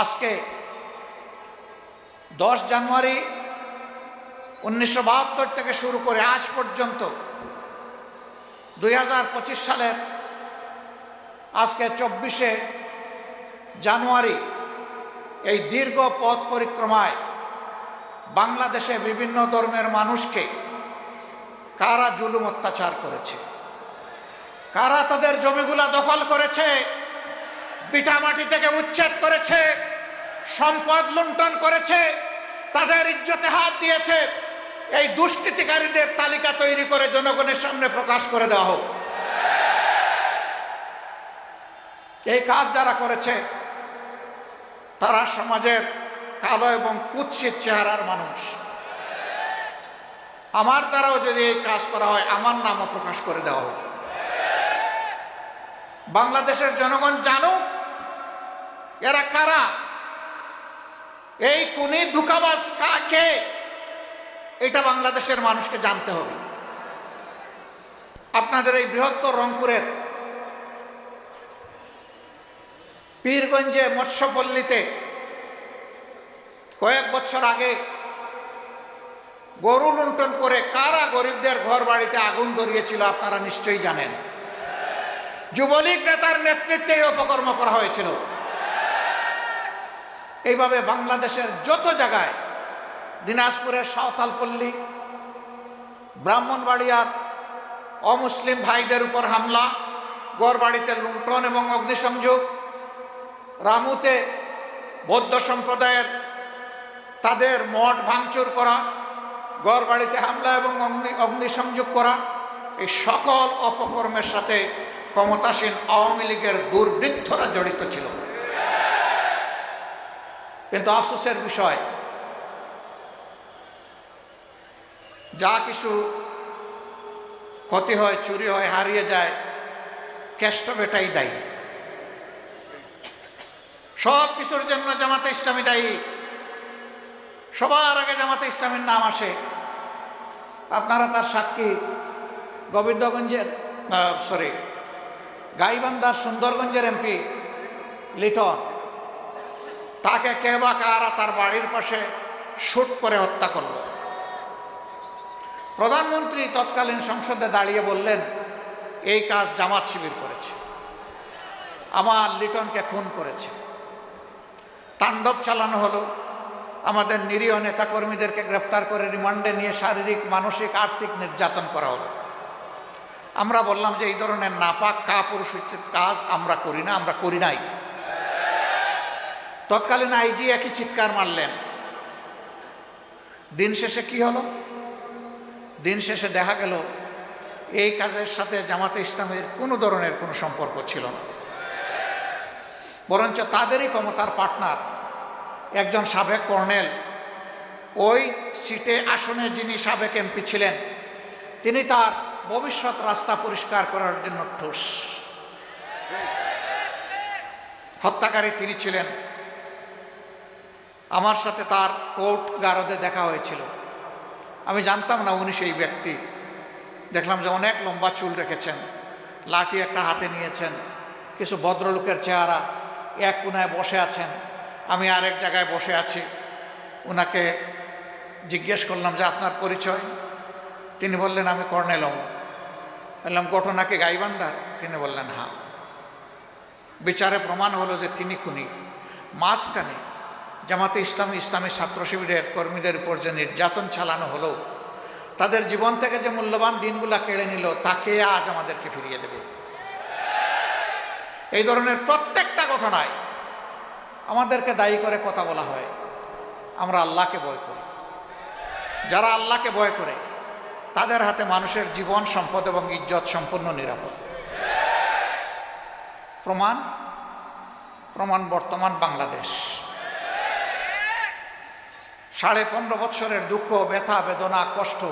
আজকে দশ জানুয়ারি উনিশশো বাহাত্তর থেকে শুরু করে আজ পর্যন্ত দুই হাজার পঁচিশ সালের আজকে চব্বিশে জানুয়ারি এই দীর্ঘ পথ পরিক্রমায় বাংলাদেশে বিভিন্ন ধর্মের মানুষকে কারা জুলুম অত্যাচার করেছে? কারা তাদের জমিগুলা দখল করেছে? বিটামাটি থেকে উচ্ছেদ করেছে, সম্পদ লুণ্ঠন করেছে, তাদের ইজ্জতে হাত দিয়েছে। এই দুষ্কৃতিকারীদের তালিকা তৈরি করে জনগণের সামনে প্রকাশ করে দেওয়া হোক। এই কাজ যারা করেছে, তারা সমাজের কালো এবং কুৎসিত চেহারার মানুষ। আমার দ্বারাও যদি এই কাজ করা হয়, আমার নামও প্রকাশ করে দেওয়া হোক। বাংলাদেশের জনগণ জানুক এরা কারা? এই কুনি দুকাবাস কাকে? এটা বাংলাদেশের মানুষকে জানতে হবে। আপনাদের এই বৃহত্তর রংপুরের পীরগঞ্জে মৎস্যপল্লীতে কয়েক বছর আগে গরু লুণ্ঠন করে কারা গরিবদের ঘর বাড়িতে আগুন ধরিয়েছিল আপনারা নিশ্চয়ই জানেন। যুবলীগ নেতার নেতৃত্বে অপকর্ম করা হয়েছিল। এইভাবে বাংলাদেশের যত জায়গায়, দিনাজপুরের সাঁওতালপল্লী, ব্রাহ্মণবাড়িয়ার অমুসলিম ভাইদের উপর হামলা গড় বাড়িতে লুণ্ঠন এবং অগ্নিসংযোগ, রামুতে বৌদ্ধ সম্প্রদায়ের তাদের মঠ ভাঙচুর করা গড় বাড়িতে হামলা এবং অগ্নি, অগ্নিসংযোগ করা, এই সকল অপকর্মের সাথে ক্ষমতাসীন আওয়ামী লীগের দুর্বৃত্তরা জড়িত ছিল। কিন্তু আফসোসের বিষয়, যা কিছু ক্ষতি হয়, চুরি হয়, হারিয়ে যায়, কেষ্ট বেটাই দায়ী। সব কিছুর জন্য জামাতে ইসলামী দায়ী। সবার আগে জামাতে ইসলামের নাম আসে। আপনারা তার সাক্ষী গোবিন্দগঞ্জের সরি গাইবান্ধার সুন্দরগঞ্জের এমপি লিটন। তাকে কে বা কারা তার বাড়ির পাশে শুট করে হত্যা করল। প্রধানমন্ত্রী তৎকালীন সংসদে দাঁড়িয়ে বললেন, এই কাজ জামাত শিবির করেছে। আমার লিটনকে খুন করেছে। তাণ্ডব চালানো হলো। আমাদের নিরীহ নেতাকর্মীদেরকে গ্রেফতার করে রিমান্ডে নিয়ে শারীরিক, মানসিক, আর্থিক নির্যাতন করা হলো। আমরা বললাম যে, এই ধরনের নাপাক কা পুরুষোচিত কাজ আমরা করি না, আমরা করি নাই। তৎকালীন আইজি একই চিৎকার মারলেন। দিন শেষে কি হলো? দিন শেষে দেখা গেল, এই কাজের সাথে জামাতে ইসলামের কোনো ধরনের কোনো সম্পর্ক ছিল না। বরঞ্চ তাদেরই ক্ষমতার পার্টনার, একজন সাবেক কর্নেল, ওই সিটে আসনে যিনি সাবেক এমপি ছিলেন, তিনি তার ভবিষ্যৎ রাস্তা পরিষ্কার করার জন্য ঠোস। হত্যাকারী তিনি ছিলেন আমার সাথে তার কোর্ট গারদে দেখা হয়েছিল। আমি জানতাম না উনি সেই ব্যক্তি। দেখলাম যে অনেক লম্বা চুল রেখেছেন, লাঠি একটা হাতে নিয়েছেন, কিছু ভদ্রলোকের চেহারা এক কোনায় বসে আছেন, আমি আরেক জায়গায় বসে আছি। ওনাকে জিজ্ঞেস করলাম যে, আপনার পরিচয়? তিনি বললেন, আমি কর্নেল অম বললাম ঘটনাকে গাইবান্ধার? তিনি বললেন হ্যাঁ। বিচারে প্রমাণ হলো যে তিনি খুনি। মাঝখানে জামাতে ইসলাম ইসলামী ছাত্র শিবিরের কর্মীদের উপর যে নির্যাতন চালানো হলো, তাদের জীবন থেকে যে মূল্যবান দিনগুলা কেড়ে নিল, তাকে আজ আমাদেরকে ফিরিয়ে দেবে। এই ধরনের প্রত্যেকটা ঘটনায় আমাদেরকে দায়ী করে কথা বলা হয়, আমরা আল্লাহকে ভয় করি। যারা আল্লাহকে ভয় করে, তাদের হাতে মানুষের জীবন, সম্পদ এবং ইজ্জত সম্পূর্ণ নিরাপদ। প্রমাণ প্রমাণ বর্তমান বাংলাদেশ। সাড়ে পনেরো বৎসরের দুঃখ, ব্যথা, বেদনা, কষ্ট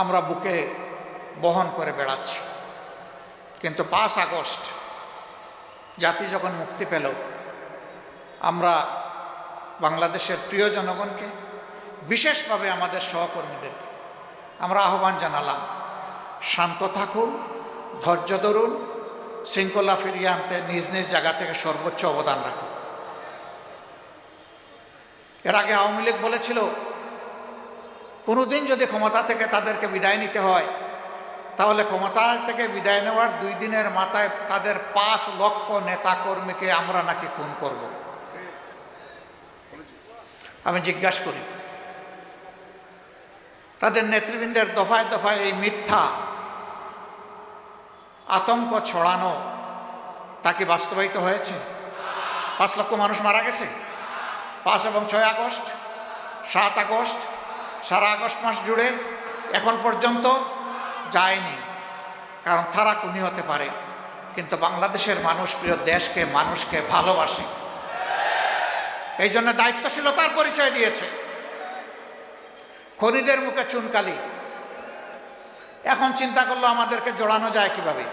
আমরা বুকে বহন করে বেড়াচ্ছি। কিন্তু পাঁচ আগস্ট, জাতি যখন মুক্তি পেল, আমরা বাংলাদেশের প্রিয় জনগণকে, বিশেষভাবে আমাদের সহকর্মীদেরকে, আমরা আহ্বান জানালাম, শান্ত থাকুন, ধৈর্য ধরুন, শৃঙ্খলা ফিরিয়ে আনতে নিজ নিজ জায়গা থেকে সর্বোচ্চ অবদান রাখুন। এর আগে আওয়ামী লীগ বলেছিল, কোনোদিন যদি ক্ষমতা থেকে তাদেরকে বিদায় নিতে হয়, তাহলে ক্ষমতা থেকে বিদায় নেওয়ার দুই দিনের মাথায় তাদের পাঁচ লক্ষ নেতাকর্মীকে আমরা নাকি খুন করব। আমি জিজ্ঞাসা করি, তাদের নেতৃবৃন্দের দফায় দফায় এই মিথ্যা আতঙ্ক ছড়ানো তা কি বাস্তবায়িত হয়েছে? পাঁচ লক্ষ মানুষ মারা গেছে? পাঁচ এবং ছয় আগস্ট, সাত আগস্ট, সারা আগস্ট মাস জুড়ে এখন পর্যন্ত যায়নি। কারণ তারা কুনি হতে পারে, কিন্তু বাংলাদেশের মানুষ, প্রিয় দেশকে, মানুষকে ভালোবাসে। এই জন্য দায়িত্বশীলতার পরিচয় দিয়েছে। খনিদের মুখে চুনকালি। এখন চিন্তা করল আমাদেরকে জোড়ানো যায় কীভাবে?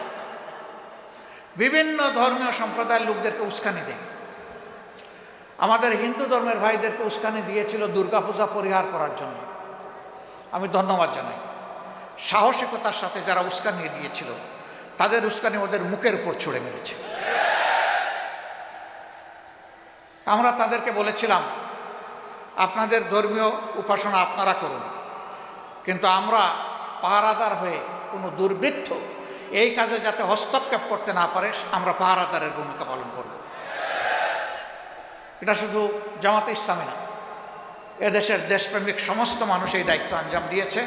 বিভিন্ন ধর্মীয় সম্প্রদায়ের লোকদেরকে উস্কানি দেয়। আমাদের হিন্দু ধর্মের ভাইদেরকে উস্কানি দিয়েছিল দুর্গাপূজা পরিহার করার জন্য। আমি ধন্যবাদ জানাই। সাহসিকতার সাথে যারা উস্কানি দিয়েছিল, তাদের উস্কানি ওদের মুখের উপর ছুড়ে মেরেছে। আমরা তাদেরকে বলেছিলাম, আপনাদের ধর্মীয় উপাসনা আপনারা করুন। কিন্তু আমরা পাহারাদার হয়ে কোনো দুর্বৃত্ত এই কাজে যাতে হস্তক্ষেপ করতে না পারে, আমরা পাহারাদারের ভূমিকা পালন করব। এটা শুধু জামাতে ইসলামী না, এদেশের দেশপ্রেমিক সমস্ত মানুষ এই দায়িত্ব আঞ্জাম দিয়েছে,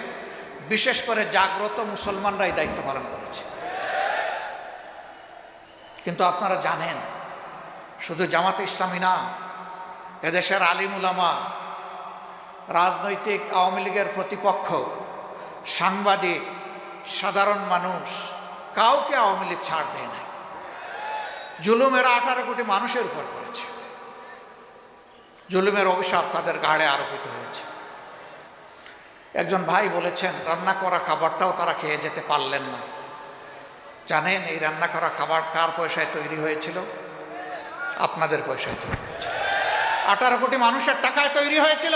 বিশেষ করে জাগ্রত মুসলমানরা এই দায়িত্ব পালন করেছে। কিন্তু আপনারা জানেন, শুধু জামাতে ইসলামী না, এদেশের আলিম উলামা, রাজনৈতিক আওয়ামী লীগের প্রতিপক্ষ, সাংবাদিক, সাধারণ মানুষ, কাউকে আওয়ামী লীগ ছাড় দেয় নাই। জুলুমেরা আঠারো কোটি মানুষের উপর করেছে। জুলুমের অভিশাপ তাদের ঘাড়ে আরোপিত হয়েছে। একজন ভাই বলেছেন, রান্না করা খাবারটাও তারা খেয়ে যেতে পারলেন না। জানেন, এই রান্না করা খাবার কার পয়সায় তৈরি হয়েছিল? আপনাদের পয়সায় তৈরি হয়েছিল। আঠারো কোটি মানুষের টাকায় তৈরি হয়েছিল।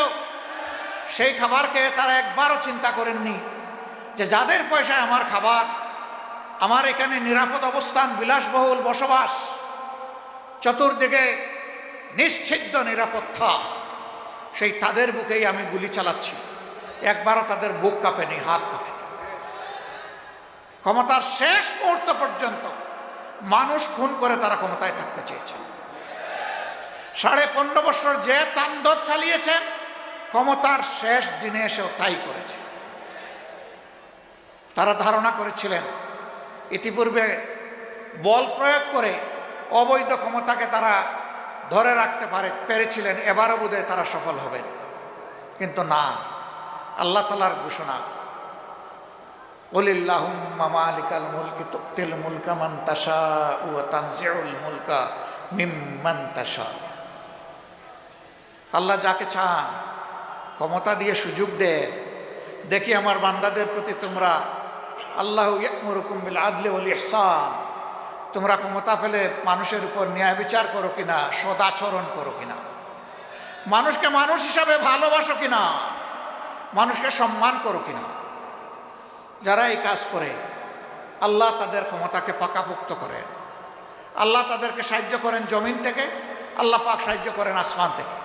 সেই খাবার খেয়ে তারা একবারও চিন্তা করেননি যে, যাদের পয়সায় আমার খাবার, আমার এখানে নিরাপদ অবস্থান, বিলাসবহুল বসবাস, চতুর্দিকে নিশ্চিদ্র নিরাপত্তা। সেই তাদের বুকেই আমি গুলি চালাচ্ছি। একবারও তাদের বুক কাঁপেনি, হাত কাঁপেনি। ক্ষমতার শেষ মুহূর্ত পর্যন্ত মানুষ খুন করে তারা ক্ষমতায় থাকতে চেয়েছে। সাড়ে পনেরো বছর যে তাণ্ডব চালিয়েছেন ক্ষমতার শেষ দিনে এসেও তাই করেছে। তারা ধারণা করেছিলেন, ইতিপূর্বে বল প্রয়োগ করে অবৈধ ক্ষমতাকে তারা ধরে রাখতে পারে, পেরেছিলেন, এবারও বোধহয় তারা সফল হবেন। কিন্তু না, আল্লাহ তালার ঘোষণা মুলকি আল্লাহ যাকে চান, ক্ষমতা দিয়ে সুযোগ দেয় দেখি আমার বান্দাদের প্রতি তোমরা আল্লাহ আদলে ওল ইহসান। তোমরা ক্ষমতা পেলে মানুষের উপর ন্যায় বিচার করো কিনা, সদাচরণ করো কিনা? মানুষকে মানুষ হিসাবে ভালোবাসো কিনা? মানুষকে সম্মান করো কিনা? যারা এই কাজ করে, আল্লাহ তাদের ক্ষমতাকে পাকাপুক্ত করেন। আল্লাহ তাদেরকে সাহায্য করেন জমিন থেকে, আল্লাহ পাক সাহায্য করেন আসমান থেকে।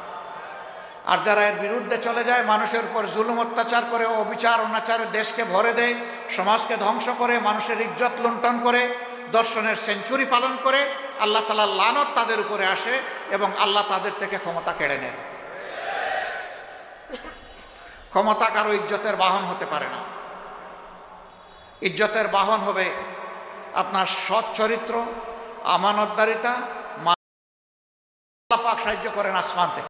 আর যারা এর বিরুদ্ধে চলে যায়, মানুষের উপর জুলুম, অত্যাচার করে, অবিচার, অনাচারে দেশকে ভরে দেয়, সমাজকে ধ্বংস করে, মানুষের ইজ্জত লুণ্ঠন করে দর্শনের সেঞ্চুরি পালন করে আল্লাহ তালা লানত তাদের উপরে আসে এবং আল্লাহ তাদের থেকে ক্ষমতা কেড়ে নেন। ক্ষমতা কারও ইজ্জতের বাহন হতে পারে না। ইজ্জতের বাহন হবে আপনার সৎ চরিত্র, আমানতদারিতা পাক সাহায্য করেন আসমান থেকে।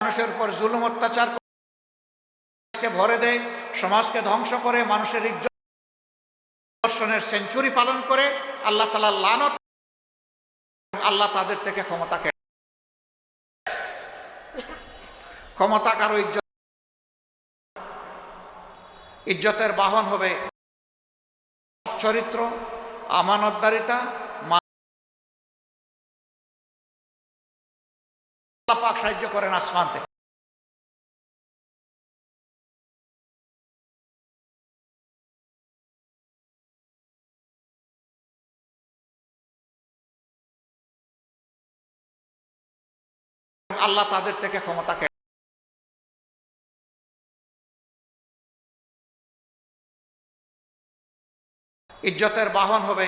মানুষের উপর জুলুম অত্যাচার ভরে দেয়, সমাজকে ধ্বংস করে, মানুষের ইজ্জত দর্শনের সেঞ্চুরি পালন করে আল্লাহ তালা লানত আল্লাহ তাদের থেকে ক্ষমতাকে ক্ষমতা কারও ইজ্জত ইজ্জতের বাহন হবে চরিত্র, আমানতদারিতা পাক সাহায্য করেন আসমান থেকে। আল্লাহ তাদের থেকে ক্ষমতা কেড়ে ইজ্জতের বাহন হবে